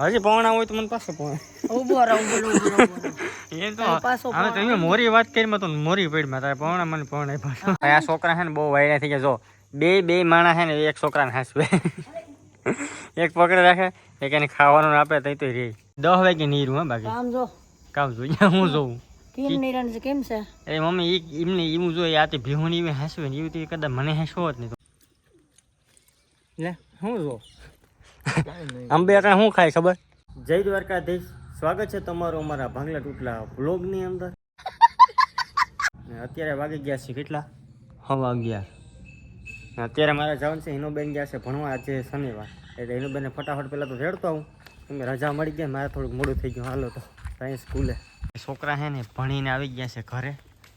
હજી પૌણા હોય તો મને પાસે ઊભો રહો ઊભો. એ તો હવે મોરી વાત કરી તો મોરી પડી માં તારે પૌણા મને પાછો આ છોકરા છે ને બહુ વાયરા થઈ ગયા. જો બે બે માણા છે ને એક છોકરાને હાસવે. એક પકડે રાખે એક એને ખાવાનું આપે તઈ તો રે. દસ વાગે નીરું હા બાકી. કામ જો. કામ જોઈએ હું જોઉં. કેમ નીરણ છે? કેમ છે? એ મમ્મી ઈ એમને એવું જોઈએ આ તે ભીહું ને ને એવું તો કદાચ મને હાંસવો જ નહીં. તો લે હું જો અંબે અટાણે શું ખાય ખબર? જય દ્વારકાધીશ. સ્વાગત છે તમારું અમારા ભાંગલા તૂટલા વ્લોગની અંદર. અત્યારે વાગી ગયા છે કેટલા? હવા અગિયાર અત્યારે મારા જવાનું છે હિનોબેન ગયા છે ભણવા આજે શનિવાર. એટલે હિનોબેનને ફટાફટ પહેલાં તો રેડતો આવું. એમ રજા મળી ગયા મારે થોડુંક મોડું થઈ ગયું. હાલો તો સાયન્સ સ્કૂલે. છોકરા છે ને ભણીને આવી ગયા છે ઘરે.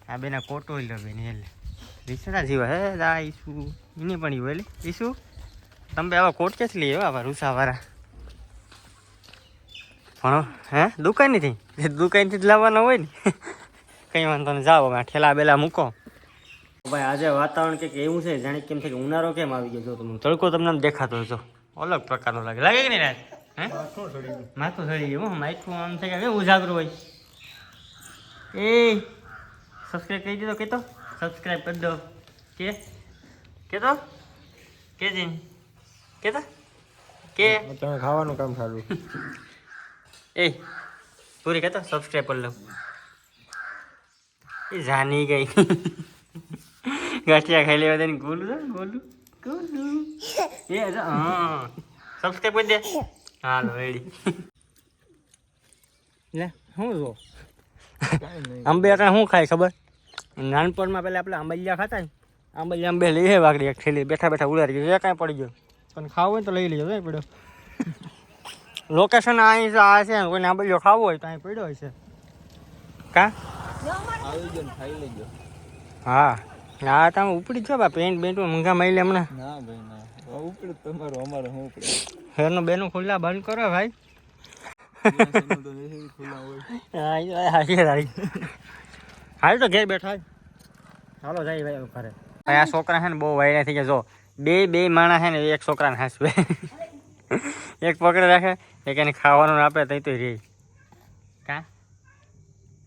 આ બેના કોટો લવે ને એટલે વિસરા જેવા. હે દા ઈસુ એને પણ એવું એટલે ઈસુ? તમે આવા કોટ ક્યાંથી લઈ આવ્યા? આવા રૂસાવાળા ભણો હે? દુકાનેથી દુકાનથી જ લાવવાના હોય ને? કંઈ વાંધો નહીં. જાઓ આ ઠેલા બેલા મૂકો. ભાઈ આજે વાતાવરણ કંઈક એવું છે? જાણે કેમ છે કે ઉનાળો કેમ આવી ગયો? જો તમને તડકો તમને દેખાતો હતો. અલગ પ્રકારનો લાગે. લાગે કે નહીં રાજ? હે? માથું સડી ગયું હો. માથું આમ થાય કે ઉજાગરું હોય. એ સબસ્ક્રાઈબ કરી દીધો કહેતો સબસ્ક્રાઈબ કરી દો. કે? કહેતો કે જીન કે? તો કે તમે ખાવાનું કામ સારું. એ પૂરી કહેતો સબસ્ક્રાઈબ કરી લઉં. એ જાની ગઈ. ગાંઠિયા ખાઈ લેવા દે ગોલું ગોલું ગોલું. એ હા સબસ્ક્રાઈબ કરી દે. હાલો રેડી લે શું જો? આંબે અટાણે શું ખાય ખબર? નાનપણમાં પેલા આપણે આંબલિયા ખાતા આંબલિયા આંબે લઈએ વાગડી એક થેલી બેઠા બેઠા ઉડાડી ગયો એ કાંઈ પડી ગયો. પણ ખાવું હોય તો લઈ લેજો નહીં પડ્યો. લોકેશન અહીં છે આ છે કોઈને આંબલિયો ખાવો હોય તો અહીં પડ્યો હોય છે. કા? હા. હા તમે ઉપડી છો બા પેન્ટ બેન્ટ મંગા મારી હમણાં. ના ભાઈ ના. ઉપડે તમારું અમારે શું ઉપડે? હેરનું બેનું ખુલ્લા બંધ કરો ભાઈ. હા એ હાલ તો ઘેર બેઠા હાલો જાય ભાઈ ઘરે. આ છોકરા છે ને બહુ વાયરા થઈ ગયા જો. બે બે માણા છે ને એક છોકરાને હાસવે. એક પકડે રાખે એક એને ખાવાનું આપે તઈ તો રે. કા?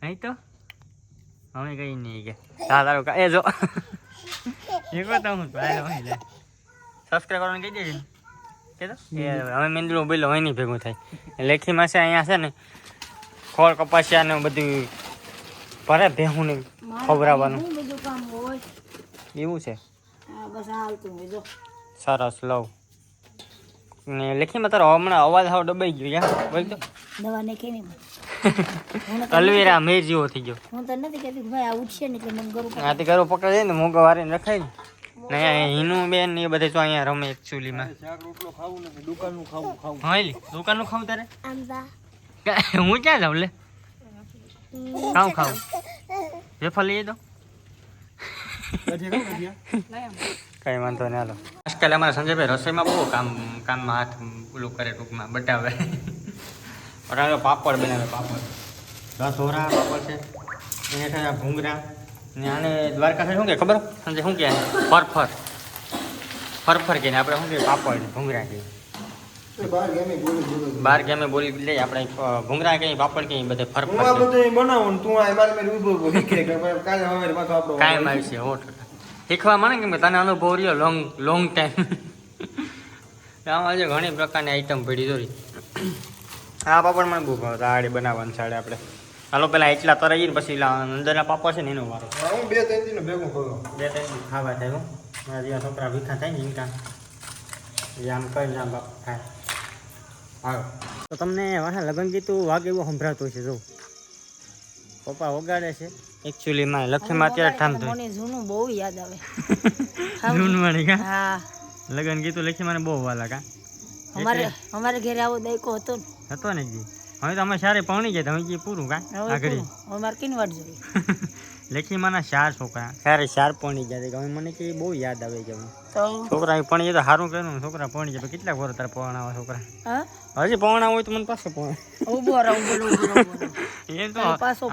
નહીં તો? હવે કઈ નહીં કે. હા તારું કા એ જો. એ કહો તો હું ભાઈ ભાઈ લે. સબસ્ક્રાઈબ કરવાનું કહી દેજે કે તો એ હવે મેંદડું બોલો હોય નહીં ભેગું થાય. લેખીમાં છે અહીંયા છે ને ખોળ કપાસિયા ને બધું ભરે ભેહું ને ખવડાવવાનું. શું બીજું કામ હોય. એવું છે. હા બસ આ હાલતું હોય જો. સરસ લવ ને લેખીમાં તારો હમણાં અવાજ હાવ દબાઈ ગયો યા બોલ તો. દવા ને કેની હું અલવેરા મેર જેવો થઈ ગયો. હું તો નથી કહેતી ભાઈ આ ઉઠશે ને એટલે મને ગરું આથી કરો પકડે જાય ને મોગા વારીને રખાય ને. ને હિનુ બેન ને એ બધે તો અહીંયા રમે એકચ્યુઅલીમાં શાક રોટલો ખાવું નથી દુકાનનું ખાવું ખાવું. હા લી દુકાનનું ખાવું તારે? હું ક્યાં જાઉં લે? ખાઉં ખાઉં વેફર લઈ દો. કઈ વાંધો નહીં હાલો. આજકાલ અમારા સંજયભાઈ રસોઈમાં બહુ કામ કામમાં હાથ ઓલું કરે ટૂંકમાં બટાવે બટાવે પાપડ બનાવે પાપડ. દસ હોરા પાપડ છે એને થાય ભૂંગરા ને આને દ્વારકા સાઈડ શું કે ખબર? સંજય શું કહે? ફરફર. ફરફર કહીને આપણે શું કે પાપડ ભૂંગરા કે બાર ગેમે બોલી લઈ આપણે ભૂંગરા કઈ પાપડ કઈ બધે હું આ બધું બનાવું તું આ મારે મેં ઊભો ઊભો શીખે કે કાલે હવે પાછો આપણો કાયમ આવી છે. હો શીખવા મળે ને કેમ કે તને અનુભવ રહ્યો લોંગ લોંગ ટાઈમ આમાં આજે ઘણી પ્રકારની આઈટમ પડી દોરી. આ પાપડ મને બહુ ભાવતા આડી બનાવવાની સાડે આપણે. હાલો પેલા એટલા તરાઈ પછી અંદરના પાપડ છે ને એનો વારો. હું બે ત્રણ દિન ભેગું કરું બે ત્રણ દિન ખાવા થાય હું. મારા છોકરા ભીખા થાય ને ઇન્કા આમ કરી આમ બાપ થાય હાલો. તો તમને વાહા લગ્ન ગીતું વાગ એવું સંભળાતું છે જો. પપ્પા વગાડે છે. એકચ્યુઅલીમાં લખીમાં અત્યારે ઠામ થયું. મને જૂનું બહુ યાદ આવે. જૂનવાણી કા? હા. લગન ગીતું લખી મને બહુ વાલા કા. અમારે અમારે ઘરે આવો દઈકો હતો ને. હતો ને જી. હવે તો અમે સારે પહોંચી ગયા તમે જે પૂરું કા? આગળ. પૂરું. હવે મારે કિન વાટ જોઈ લેખી માના ચાર છોકરા. સારે ચાર પહોંચી ગયા. હવે મને કે બહુ યાદ આવે કે છોકરા પણ એ તો સારું કર્યું છોકરા પહોંચી જાય કેટલા વર્ષ તારે પહોંચાવા છોકરા? હજી પોણા હોય તો મને પાસે પહોંચ ઊભો રહો. એ તો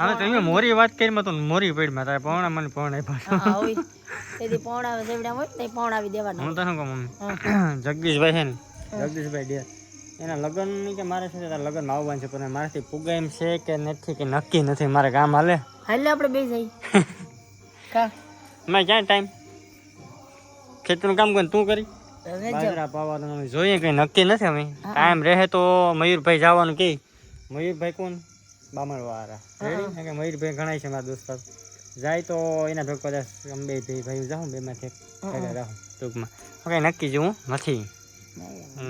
હવે તમે મોરી વાત કરી માં તો મોરી પડી તારે પોણા મને પહોંચાય આપ્યા હા હોય. તેથી પહોંચાવે જેવડા હોય ને પહોંચાવી દેવાના. હું તને કહું મમ્મી. જગદીશભાઈ છે ને. જગદીશભાઈ ડે એના લગ્નની કે મારે છે તારા લગ્નમાં આવવાનું છે પણ મારાથી પુગા એમ છે કે નથી કે નક્કી નથી મારે ગામ હાલે. હાલે આપણે બે જઈ. કા? મેં ક્યાં ટાઈમ ખેતરનું કામ કરીને તું કરી? બાજરા પાવાનું જોઈએ કંઈ નક્કી નથી અમે. ટાઈમ રહે તો મયુરભાઈ જવાનું કે. મયુરભાઈ કોણ? બામણવાળા. રેડી કે મયુરભાઈ ઘણા છે મારા દોસ્તાર. જાય તો એના ભેગો કદાચ અમે બે ભાઈ જાઉં બેમાંથી ભેગા રહું ટૂંકમાં. કંઈ નક્કી જેવું નથી.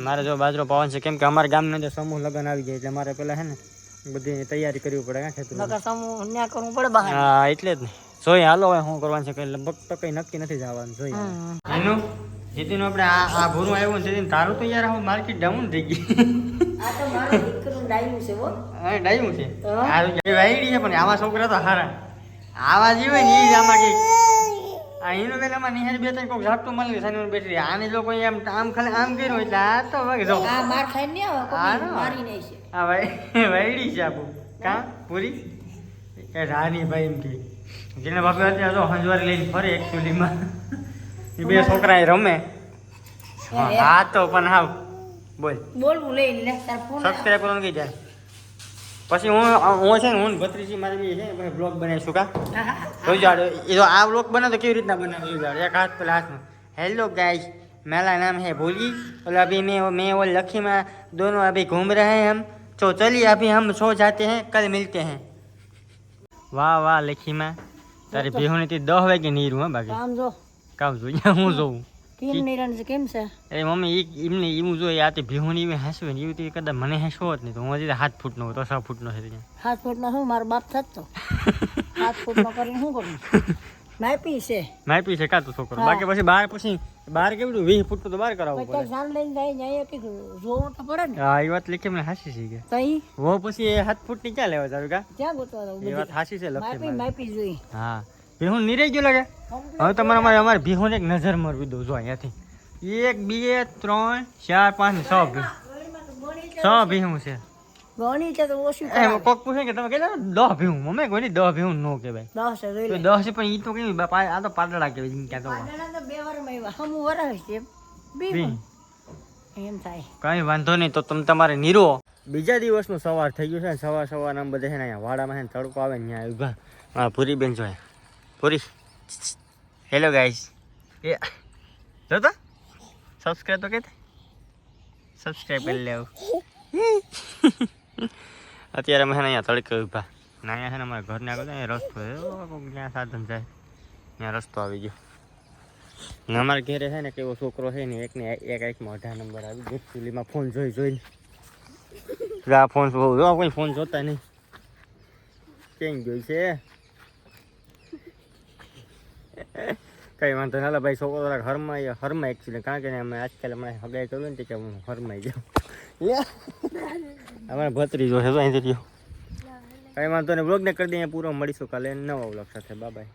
મારે જો બાજરો પાવાનું છે કેમ કે અમારા ગામના અંદર સમૂહ લગ્ન આવી જાય એટલે મારે પેલા હે ને બધી તૈયારી કરવી પડે કાં ખેતર નકર સમૂહ ન્યા કરવું પડે બહાર. હા એટલે જ ને. જોઈએ હાલો હવે શું કરવાનું છે કઈ લગભગ તો કઈ નક્કી નથી જવાનું જોઈએ. એનું જીતીનું આપણે આ આ ભૂરું આવ્યું ને જીતીન તારું તો યાર હું માર્કેટ ડાઉન થઈ ગઈ આ તો મારું દીકરું ડાયું છે હો. હા ડાયું છે? સારું છે. વાયડી છે પણ આવા છોકરા તો હારા. આવા જીવે ને એ જ આમાં કે આ એનું પેલામાં નિહાર બે ત્રણ કોક ઝાપટું મળી સાની બેટરી. આને લોકો એમ આમ ખાલી આમ કર્યું એટલે આ તો જો. આ માર ખાઈ ને આવે કોઈ મારી નઈ છે. આ ભાઈ વાયડી છે આપું કા? પૂરી? એ રાની ભાઈ એમ કે. જેને બાપુ અત્યારે જો હંજવારી લઈને ફરે એકચ્યુઅલીમાં એ બે છોકરા રમે. હા તો પણ હા બોલ. બોલવું લઈ લે તાર ફોન સબસ્ક્રાઇબ કરવાનું કહી જાય? પછી હું હું છે ને હું ને ભત્રીજી મારી બી છે ને પછી બ્લોગ બનાવીશું કા જોઈ જાડો એ તો આ બ્લોગ બનાવે તો કેવી રીતના બનાવે જોઈ જાડો એક હાથ પેલા હાથમાં હેલો गाइस मेरा नाम है भोली और अभी मैं मैं और लक्ष्मी में दोनों अभी घूम रहे हैं हम तो चलिए अभी हम सो जाते हैं कल मिलते हैं વાહ વાહ લખીમાં તારી બેહુની થી દસ વાગે નીરું હા બાકી કામ જો કામ જોઈએ હું જોઉં કેમ નિરણ કેમ છે? એ મમ્મી ઈ એમને એવું જોઈએ આ તે ભીહુની મે હસવે ને એવી કદાચ મને હસવો જ નહીં. તો હું હજી ફૂટ નો તો હતો ફૂટ નો છે ત્યાં. ફૂટ નો હું મારો બાપ થતો હાથ ફૂટનો કરીને શું કરું? માપી છે. માપી છે કાતું છોકરો. બાકી પછી બાર પછી બાર કેવડું વીસ ફૂટ તો બાર કરાવવું પડે. જાન લઈને જાય જાય કે જોવું તો પડે ને. હા એ વાત લખી મને હાસી છે કે. તઈ? વો પછી એ સાત ફૂટની ક્યાં લેવા જાવ કા? ક્યાં ગોતવા એ વાત હાસી છે માપી માપી જોઈ હા. ભીહું નીરાઈ ગયું લાગે? હવે તમારે અમારે અમારે ભીહું એક નજર મરવી દઉં જો અહીંયાથી. એક બે ત્રણ ચાર પાંચ છ ભીહું છ ભીહું છે. છે કોક પૂછે કે તમે કહેતા દહ ભીહું. મમ્મી કોઈ દહ ભીહું નો દસ છે પણ ઈ તો કેવી આ તો પાતળા કહેવાય ક્યાં તો છે. એમ. થાય. કઈ વાંધો નહીં તો તમે તમારે નીરો. બીજા દિવસનું સવાર થઈ ગયું છે સવાર સવાર આમ બધા છે ને અહીંયા વાડામાં છે તડકો આવે ને ઊભા. પૂરી બેન જોઈએ પૂરી. હેલો ગાઈસ એ જો તો. સબસ્ક્રાઈબ તો કહેતા સબસ્ક્રાઈબ કરી લેવું. અત્યારે અમે અહીંયા તડકે ઊભા ના અહીંયા છે ને અમારા ઘરને આગળ રસ્તો ક્યાં સાધન જાય. ત્યાં રસ્તો આવી ગયો. ને અમારા ઘેરે છે ને કે એવો છોકરો છે ને એકને એક એકમાં અઢાર નંબર આવી ગયો. ચૂલીમાં ફોન જોઈ જોઈને. આ ફોન જો કોઈ ફોન જોતા નહીં. કેમ ગયો છે? કઈ વાંધો ના ભાઈ, છોકરો થોડાક હરમાં હરમાં એકચ્યુઅલી કારણ કે અમે આજકાલ હમણાં હગાઈ કર્યું ને કે હું હરમાઈ જાઉં. અમારે ભત્રી ભત્રીજો છે કઈ વાંધો નહીં બ્લોગને કરી દઈએ, પૂરો મળીશું કાલે નવા બ્લોગ સાથે. બાય